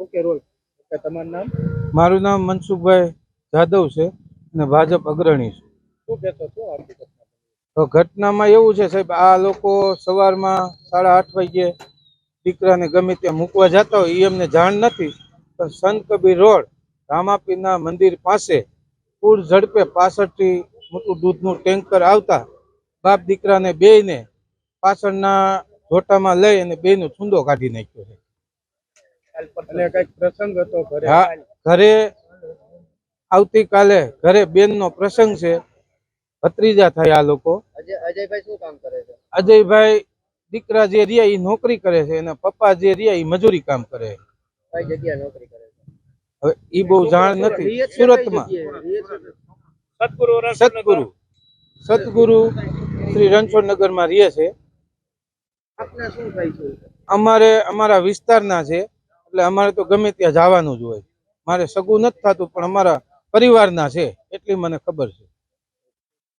Okay role. તમારું નામ? મારું નામ મનસુખભાઈ જાદવ છે અને ભાજપ અગ્રણી છું. શું કહેતો છો તો ઘટનામાં એવું છે સાહેબ આ લોકો સવારમાં સાડા આઠ વાગ્યે દીકરાને ગમે ત્યાં મૂકવા જતા હોય એ એમને જાણ નથી. પણ સંત કબીર રોડ રામાપીરના મંદિર પાસે પૂર ઝડપે પાછળથી મોટું દૂધનું ટેન્કર આવતા બાપ દીકરાને બેયને પાછળના જોટામાં લઈ અને બેયનો છૂંદો કાઢી નાખ્યો છે. અને કંઈક પ્રસંગ હતો ઘરે હા ઘરે આવતીકાલે ઘરે બેનનો પ્રસંગ છે. ભત્રીજા થાય આ લોકો. અજયભાઈ શું કામ કરે છે? અજયભાઈ દીકરા જે રહ્યા એ નોકરી કરે છે અને પપ્પા જે રહ્યા એ મજૂરી કામ કરે કઈ જગ્યાએ નોકરી કરે છે? હવે એ બહુ જાણ નથી. સુરતમાં. સદગુરુ શ્રી રણછોડનગરમાં રહે છે. આપને શું થાય છે? અમારે અમારા વિસ્તારના છે. એટલે અમારે તો ગમે ત્યાં જવાનું જ હોય. મારે સગું નથી થતું, પણ અમારા પરિવારના છે, એટલી મને ખબર છે.